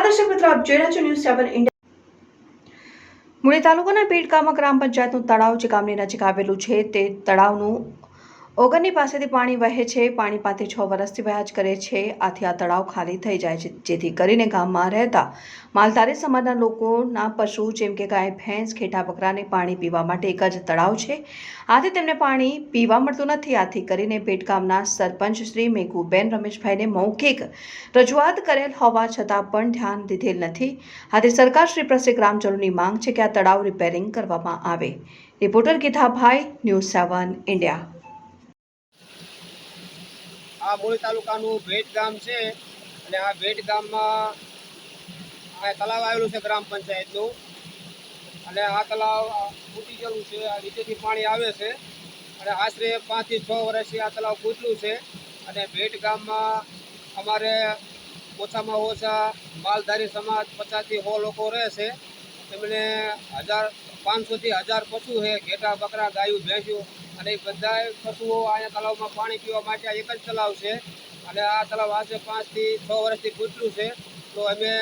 આપ જોઈ રહ્યા છો ન્યૂઝ સેવન ઇન્ડિયા મુળી તાલુકાના પેટ ગામમાં ગ્રામ પંચાયતનું તળાવ જે ગામની નજીક આવેલું છે, તે તળાવનું ઓગરની પાસેથી પાણી વહે છે. પાણી પાસે છ વર્ષથી વહ્યા જ કરે છે. આથી આ તળાવ ખાલી થઈ જાય છે. જેથી કરીને ગામમાં રહેતા માલધારી સમાજના લોકોના પશુ જેમ કે ગાય, ભેંસ, ખેટા બકરાને પાણી પીવા માટે એક જ તળાવ છે. આથી તેમને પાણી પીવા મળતું નથી. આથી કરીને ભેટગામના સરપંચ શ્રી મેઘુબેન રમેશભાઈને મૌખિક રજૂઆત કરેલ હોવા છતાં પણ ધ્યાન દીધેલ નથી. આથી સરકાર શ્રી પ્રસે ગ્રામજનોની માંગ છે કે આ તળાવ રિપેરિંગ કરવામાં આવે. Reporter Gitabhai, news seven India. આ મૂળી તાલુકાનું ભેટ ગામ છે અને આ ભેટ ગામમાં આ તલાવ આવેલું છે ગ્રામ પંચાયતનું. અને આ તલાવ ફૂટી ગયેલું છે, આ નીચેથી પાણી આવે છે. અને આશરે પાંચથી છ વર્ષથી આ તલાવ ફૂટલું છે. અને ભેટ ગામમાં અમારે ઓછામાં ઓછા માલધારી સમાજ પચાસથી સો લોકો રહે છે. એમને હજાર પાંચસોથી હજાર પશુ છે, ઘેટા, બકરા, ગાયું ભેંસ્યું અને એ બધા પશુઓ અહીંયા તલાવમાં પાણી પીવા માટે એક જ તલાવ છે. અને આ તલાવ આજે પાંચથી છ વર્ષથી ફૂટલું છે. તો અમે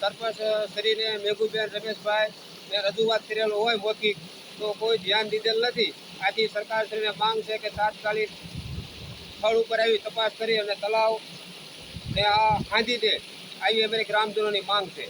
સરપંચ શ્રીને, મેઘુબેન રમેશભાઈ ને રજૂઆત કરેલો હોય મૌખિક તો કોઈ ધ્યાન દીધેલ નથી. આથી સરકારશ્રીને માંગ છે કે તાત્કાલિક સ્થળ ઉપર આવી તપાસ કરી અને તલાવ ને આ ખાંધી દે. આવી અમારી ગ્રામજનોની માંગ છે.